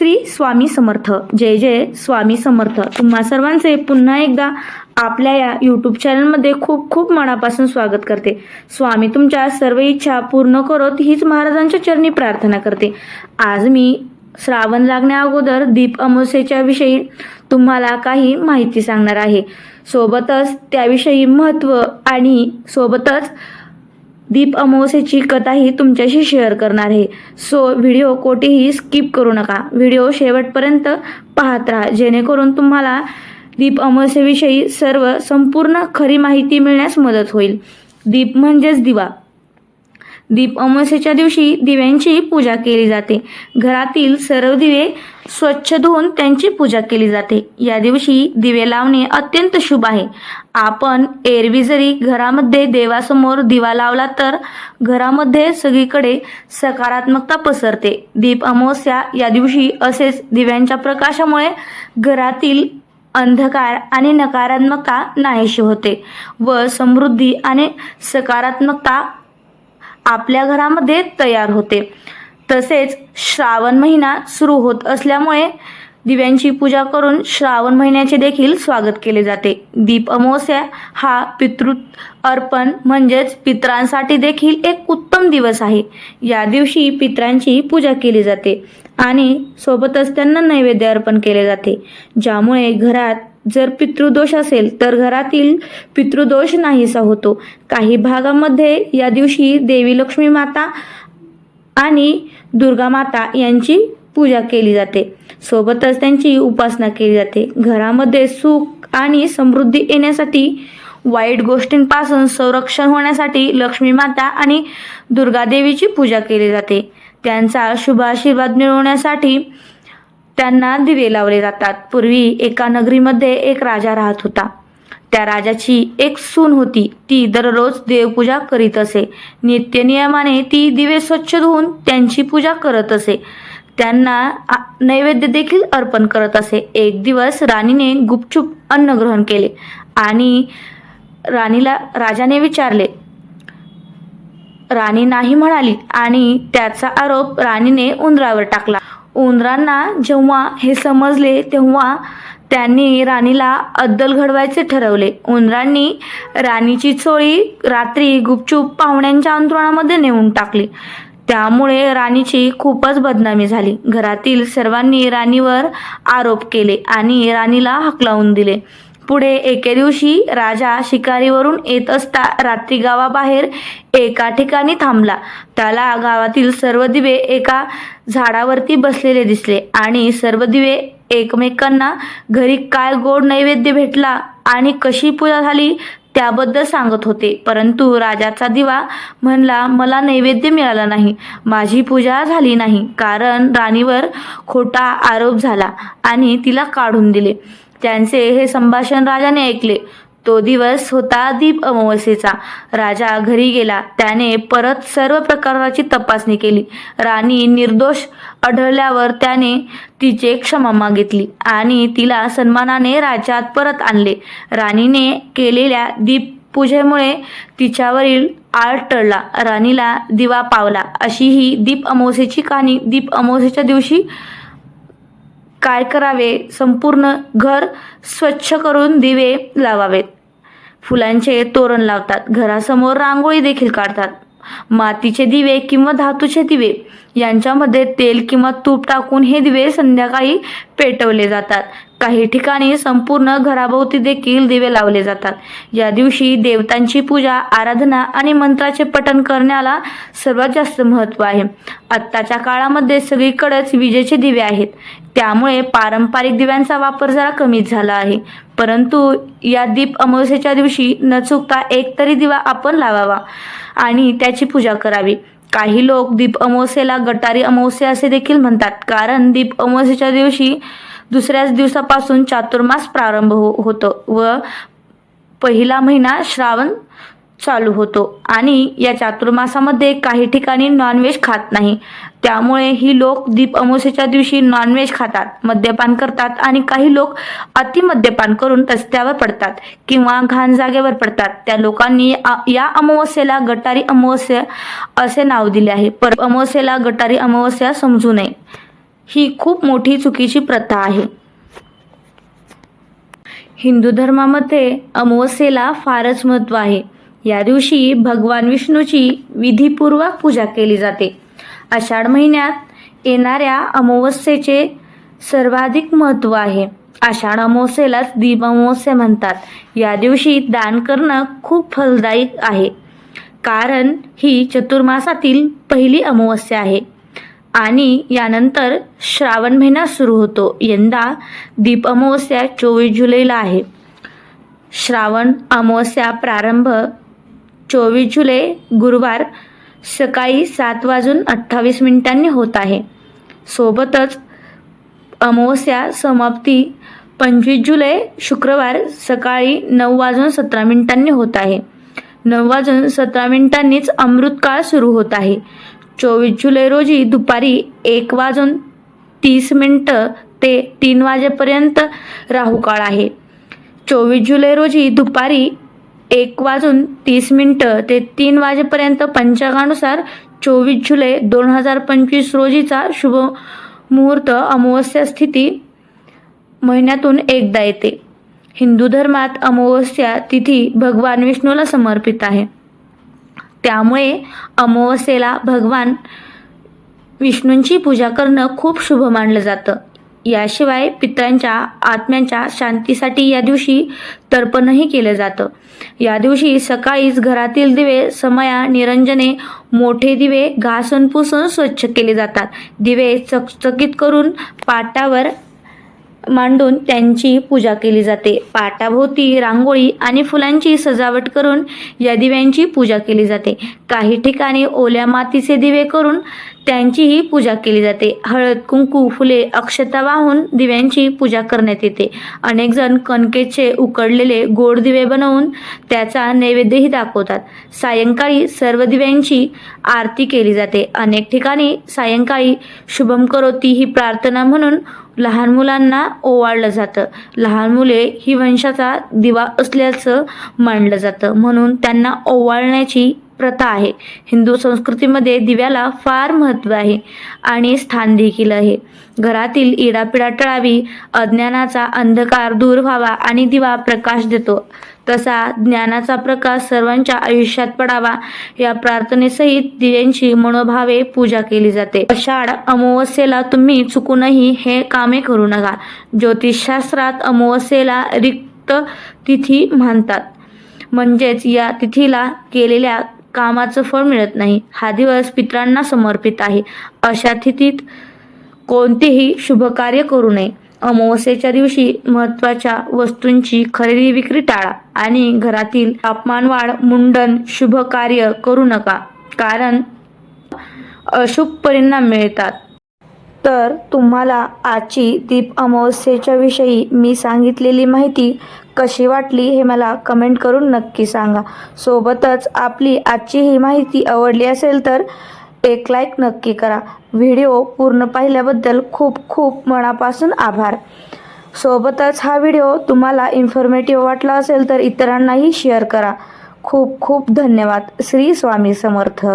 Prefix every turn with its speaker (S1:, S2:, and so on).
S1: श्री स्वामी समर्थ. जय जय स्वामी समर्थ. तुम्हा सर्वांचे पुन्हा एकदा आपल्या या यूट्यूब चॅनलमध्ये खूप खूप मनापासून स्वागत करते. स्वामी तुमच्या सर्व इच्छा पूर्ण करत हीच महाराजांच्या चरणी प्रार्थना करते. आज मी श्रावण लागण्या अगोदर दीप अमावस्येच्या विषयी तुम्हाला काही माहिती सांगणार आहे. सोबतच त्याविषयी महत्त्व आणि सोबतच दीप अमावस्येची कथाही तुमच्याशी शेअर करणार आहे. सो व्हिडिओ कोठेही स्किप करू नका. व्हिडिओ शेवटपर्यंत पाहत राहा. जेणेकरून तुम्हाला दीप अमावस्येविषयी सर्व संपूर्ण खरी माहिती मिळण्यास मदत होईल. दीप म्हणजेच दिवा. दीप अमावस्येच्या दिवशी दिव्यांची पूजा केली जाते. घरातील सर्व दिवे स्वच्छ धुवून त्यांची पूजा केली जाते. या दिवशी दिवे लावणे अत्यंत शुभ आहे. आपण एरवी जरी घरामध्ये देवासमोर दिवा लावला तर घरामध्ये सगळीकडे सकारात्मकता पसरते. दीप अमावस्या या दिवशी असेच दिव्यांच्या प्रकाशामुळे घरातील अंधकार आणि नकारात्मकता नाहीशी होते व समृद्धी आणि सकारात्मकता आपल्या घरामध्ये तयार होते. तसेच श्रावण महिना सुरू होत असल्यामुळे दिव्यांची पूजा करून श्रावण महिन्याचे देखील स्वागत केले जाते. दीप अमावस्या हा पितृ अर्पण म्हणजेच पित्रांसाठी देखील एक उत्तम दिवस आहे. या दिवशी पित्रांची पूजा केली जाते आणि सोबतच त्यांना नैवेद्य अर्पण केले जाते. ज्यामुळे घरात जर पितृदोष असेल तर घरातील पितृदोष नाहीसा होतो. काही भागामध्ये या दिवशी देवी लक्ष्मी माता आणि दुर्गा माता यांची पूजा केली जाते. सोबतच त्यांची उपासना केली जाते. घरामध्ये सुख आणि समृद्धी येण्यासाठी वाईट गोष्टींपासून संरक्षण होण्यासाठी लक्ष्मी माता आणि दुर्गादेवीची पूजा केली जाते. त्यांचा शुभ आशीर्वाद मिळवण्यासाठी त्यांना दिवे लावले जातात. पूर्वी एका नगरीमध्ये एक राजा राहत होता. त्या राजाची एक सून होती. ती दररोज देवपूजा करीत असे. नित्यनियमाने ती दिवे स्वच्छ धुवून त्यांची पूजा करत असे. त्यांना नैवेद्य देखील अर्पण करत असे. एक दिवस राणीने गुपचूप अन्न ग्रहण केले आणि राणीला राजाने विचारले राणी नाही म्हणाली? आणि त्याचा आरोप राणीने उंदरावर टाकला. उंदरांना जेव्हा हे समजले तेव्हा त्यांनी राणीला अद्दल घडवायचे ठरवले. उंदरांनी राणीची चोळी रात्री गुपचूप पाहुण्यांच्या अंतरुणामध्ये नेऊन टाकली. त्यामुळे राणीची खूपच बदनामी झाली. घरातील सर्वांनी राणीवर आरोप केले आणि राणीला हकलावून दिले. पुढे एके दिवशी राजा शिकारीवरून येत असता रात्री गावाबाहेर एका ठिकाणी थांबला. त्याला गावातील सर्व दिवे एका झाडावरती बसलेले दिसले आणि सर्व दिवे एकमेकांना घरी काय गोड नैवेद्य भेटला आणि कशी पूजा झाली त्याबद्दल सांगत होते. परंतु राजाचा दिवा म्हणला मला नैवेद्य मिळाला नाही. माझी पूजा झाली नाही. कारण राणीवर खोटा आरोप झाला आणि तिला काढून दिले. त्यांचे हे संभाषण राजाने ऐकले. तो दिवस होता दीप अमावस्येचा. राजा घरी गेला. त्याने परत सर्व प्रकाराची तपासणी केली. राणी निर्दोष आढळल्यावर त्याने तिचे क्षमा मागितली आणि तिला सन्मानाने राज्यात परत आणले. राणीने केलेल्या दीप पूजेमुळे तिच्यावरील आळ टळला. राणीला दिवा पावला. अशी ही दीप अमावस्येची कहाणी दीप अमावस्येच्या दिवशी काय करावे? संपूर्ण घर स्वच्छ करून दिवे लावावेत. फुलांचे तोरण लावतात. घरासमोर रांगोळी देखील काढतात. मातीचे दिवे किंवा धातूचे दिवे यांच्यामध्ये तेल किंवा तूप टाकून हे दिवे संध्याकाळी पेटवले जातात. काही ठिकाणी संपूर्ण घराभोवती देखील दिवे लावले जातात. या दिवशी देवतांची पूजा आराधना आणि मंत्राचे पठण करण्याला सर्वात जास्त महत्त्व आहे. आत्ताच्या काळामध्ये सगळीकडेच विजेचे दिवे आहेत. त्यामुळे पारंपरिक दिव्यांचा वापर जरा कमीच झाला आहे. परंतु या दीप अमावस्येच्या दिवशी न चुकता एक तरी दिवा आपण लावावा आणि त्याची पूजा करावी. काही लोक दीप अमावस्येला गटारी अमावस्या असे देखील म्हणतात. कारण दीप अमावस्येच्या दिवशी दुसऱ्याच दिवसापासून चातुर्मास प्रारंभ हो होतो व पहिला महिना श्रावण चालू होतो. आणि या चातुर्मासामध्ये काही ठिकाणी नॉनव्हेज खात नाही. त्यामुळे ही लोक दीप अमावस्येच्या दिवशी नॉनव्हेज खातात मद्यपान करतात आणि काही लोक अति मद्यपान करून रस्त्यावर पडतात किंवा घाण जागेवर पडतात. त्या लोकांनी या अमावस्येला गटारी अमावस्या असे नाव दिले आहे. पर अमावस्येला गटारी अमावस्या समजू नये. ही खूप मोठी चुकीची प्रथा आहे. हिंदू धर्मामध्ये अमावस्येला फारच महत्त्व आहे. या दिवशी भगवान विष्णूची विधीपूर्वक पूजा केली जाते. आषाढ महिन्यात येणाऱ्या अमावस्येचे सर्वाधिक महत्त्व आहे. आषाढ अमावस्येलाच दीप अमावस्या म्हणतात. या दिवशी दान करणं खूप फलदायी आहे. कारण ही चतुर्मासातील पहिली अमावस्या आहे. आणि यानंतर श्रावण महिना सुरू होतो. यंदा दीप अमावस्या चोवीस जुलैला आहे. श्रावण अमावस्या प्रारंभ चोवीस जुलै गुरुवार सकाळी सात वाजून अठ्ठावीस मिनिटांनी होत आहे. सोबतच अमावस्या समाप्ती पंचवीस जुलै शुक्रवार सकाळी नऊ वाजून सतरा मिनिटांनी होत आहे. नऊ वाजून सतरा मिनिटांनीच अमृतकाळ सुरू होत आहे. चोवीस जुलै रोजी दुपारी एक वाजून तीस मिनटं ते तीन वाजेपर्यंत राहुकाळ आहे. चोवीस जुलै रोजी दुपारी एक वाजून तीस मिनटं ते तीन वाजेपर्यंत पंचांगानुसार चोवीस जुलै दोन हजार पंचवीस रोजीचा शुभ मुहूर्त अमावस्या स्थिती महिन्यातून एकदा येते. हिंदू धर्मात अमावस्या तिथी भगवान विष्णूला समर्पित आहे. त्यामुळे अमावस्येला भगवान विष्णूंची पूजा करणं खूप शुभ मानलं जातं. याशिवाय पित्रांच्या आत्म्यांच्या शांतीसाठी या दिवशी तर्पणही केलं जातं. या दिवशी सकाळीच घरातील दिवे समया निरंजने मोठे दिवे घासून पुसून स्वच्छ केले जातात. दिवे चकचकीत करून पाटावर मांडून त्यांची पूजा केली जाते. पाटाभोवती रांगोळी आणि फुलांची सजावट करून या दिव्यांची पूजा केली जाते. काही ठिकाणी ओल्या मातीचे दिवे करून त्यांचीही पूजा केली जाते. हळद कुंकू फुले अक्षता वाहून दिव्यांची पूजा करण्यात येते. अनेक जण कणकेचे उकडलेले गोड दिवे बनवून त्याचा नैवेद्यही दाखवतात. सायंकाळी सर्व दिव्यांची आरती केली जाते. अनेक ठिकाणी सायंकाळी शुभम करोती ही प्रार्थना म्हणून लहान मुलांना ओवाळलं जातं. लहान मुले ही वंशाचा दिवा असल्याचं मानलं जातं. म्हणून त्यांना ओवाळण्याची प्रथा आहे. हिंदू संस्कृतीमध्ये दिव्याला फार महत्त्व आहे आणि स्थान देखील आहे. घरातील इडापिडा टळावी अज्ञानाचा अंधकार दूर व्हावा आणि दिवा प्रकाश देतो. तसा ज्ञानाचा प्रकाश सर्वांच्या आयुष्यात पडावा या प्रार्थनेसहित दिव्यांची मनोभावे पूजा केली जाते. आषाढ अमावस्येला तुम्ही चुकूनही हे कामे करू नका. ज्योतिषशास्त्रात अमावस्येला रिक्त तिथी म्हणतात म्हणजेच या तिथीला केलेल्या कामाचं फळ मिळत नाही. हा दिवस पित्रांना समर्पित आहे. अशा स्थितीत कोणतेही शुभकार्य करू नये. अमावस्येच्या दिवशी महत्त्वाच्या वस्तूंची खरेदी विक्री टाळा आणि घरातील तापमानवाढ मुंडन शुभ कार्य करू नका. कारण अशुभ परिणाम मिळतात. तर तुम्हाला आजची दीप अमावस्येच्या विषयी मी सांगितलेली माहिती कशी वाटली हे मला कमेंट करून नक्की सांगा. सोबतच आपली आजची ही माहिती आवडली असेल तर एक लाईक नक्की करा. व्हिडिओ पूर्ण पाहिल्याबद्दल खूप खूप मनापासून आभार. सोबतच हा व्हिडिओ तुम्हाला इन्फॉर्मेटिव्ह वाटला असेल तर इतरांनाही शेअर करा. खूप खूप धन्यवाद. श्री स्वामी समर्थ.